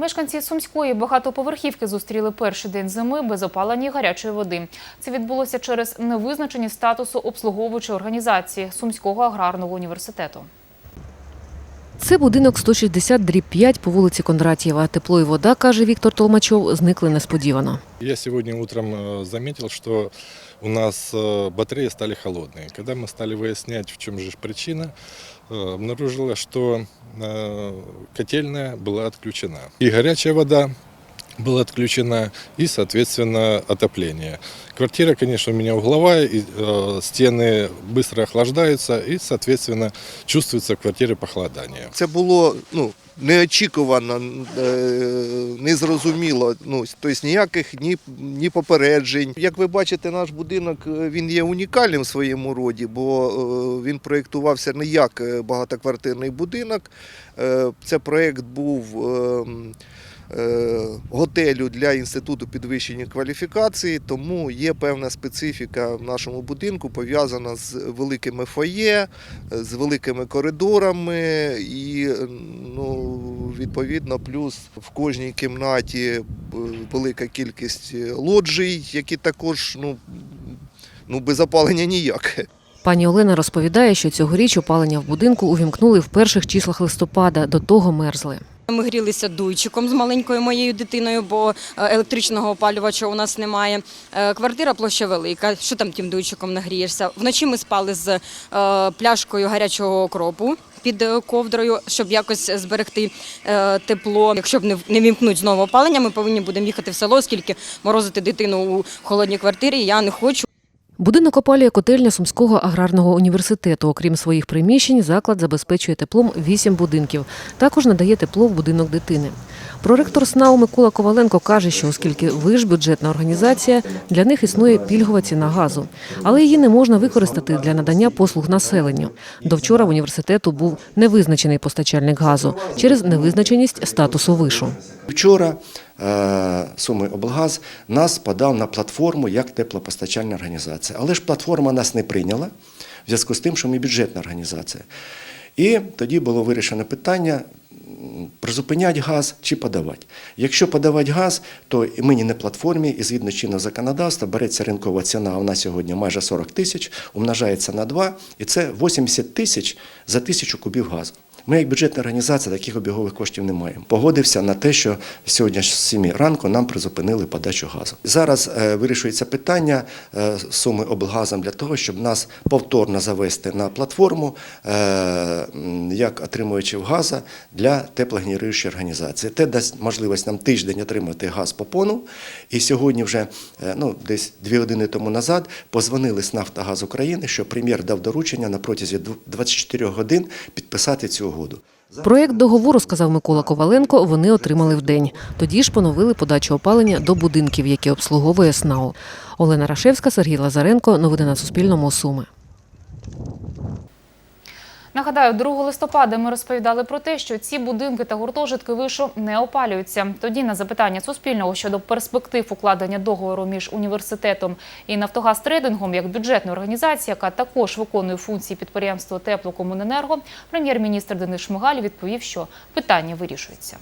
Мешканці сумської багатоповерхівки зустріли перший день зими без опалення і гарячої води. Це відбулося через невизначеність статусу обслуговуючої організації Сумського аграрного університету. Це будинок 160 дріб 5 по вулиці Кондратєва. Тепло і вода, каже Віктор Толмачов, зникли несподівано. Я сегодня утром э, заметил, что у нас э, батареи стали холодные. Когда мы стали выяснять, в чем же ж причина, э, обнаружилось, что э, котельная была отключена. И горячая вода была отключена, и, соответственно, отопление. Квартира, конечно, у меня угловая, и э, стены быстро охлаждаются, и, соответственно, чувствуется в квартире похолодание. Це було ну, неочікувано, е, незрозуміло. Ну, тобто ніяких ні, ні попереджень. Як ви бачите, наш будинок е, він є унікальним в своєму роді, бо е, він проєктувався не як е, багатоквартирний будинок. Е, Це проєкт був. е, е, Готелю для інституту підвищення кваліфікації, тому є певна специфіка в нашому будинку пов'язана з великими фоє, з великими коридорами і ну, відповідно плюс в кожній кімнаті е, велика кількість лоджій, які також ну, ну, без опалення ніяк. Пані Олена розповідає, що цьогоріч опалення в будинку увімкнули в перших числах листопада, до того мерзли. Ми грілися дуйчиком з маленькою моєю дитиною, бо е, електричного опалювача у нас немає. Е, Квартира площа велика. Що там тим дуйчиком нагрієшся? Вночі ми спали з е, пляшкою гарячого окропу. Під ковдрою, щоб якось зберегти тепло. Якщо б не вімкнуть знову опалення, ми повинні будемо їхати в село, оскільки морозити дитину у холодній квартирі я не хочу. Будинок опалює котельня Сумського аграрного університету. Окрім своїх приміщень, заклад забезпечує теплом вісім будинків. Також надає тепло в будинок дитини. Проректор СНАУ Микола Коваленко каже, що оскільки ви ж бюджетна організація, для них існує пільгова ціна газу, але її не можна використати для надання послуг населенню. До вчора в університету був невизначений постачальник газу через невизначеність статусу вишу. Вчора е, Суми облгаз нас подав на платформу як теплопостачальна організація. Але ж платформа нас не прийняла в зв'язку з тим, що ми бюджетна організація. І тоді було вирішено питання. Призупинять газ чи подавати. Якщо подавати газ, то і ми не платформі, і згідно чинного законодавства береться ринкова ціна, вона сьогодні майже 40 тисяч, умножається на 2, і це 80 тисяч за тисячу кубів газу. Ми, як бюджетна організація, таких обігових коштів не маємо. Погодився на те, що сьогодні з 7 ранку нам призупинили подачу газу. Зараз е, вирішується питання е, суми облгазом для того, щоб нас повторно завести на платформу е, як отримувачів газу для теплогенеруючої організації. Те дасть можливість нам тиждень отримати газ по пону. І сьогодні вже е, ну, десь дві години тому назад позвонили з Нафтогаз України, що прем'єр дав доручення на протязі дв- 24 годин підписати цю угоду. Проєкт договору, сказав Микола Коваленко, вони отримали в день. Тоді ж поновили подачу опалення до будинків, які обслуговує СНАУ. Олена Рашевська, Сергій Лазаренко. Новини на Суспільному. Суми. Нагадаю, 2 листопада ми розповідали про те, що ці будинки та гуртожитки вишу не опалюються. Тоді на запитання Суспільного щодо перспектив укладення договору між університетом і Нафтогаз Трейдингом як бюджетна організація, яка також виконує функції підприємства Теплокомуненерго, прем'єр-міністр Денис Шмигаль відповів, що питання вирішується.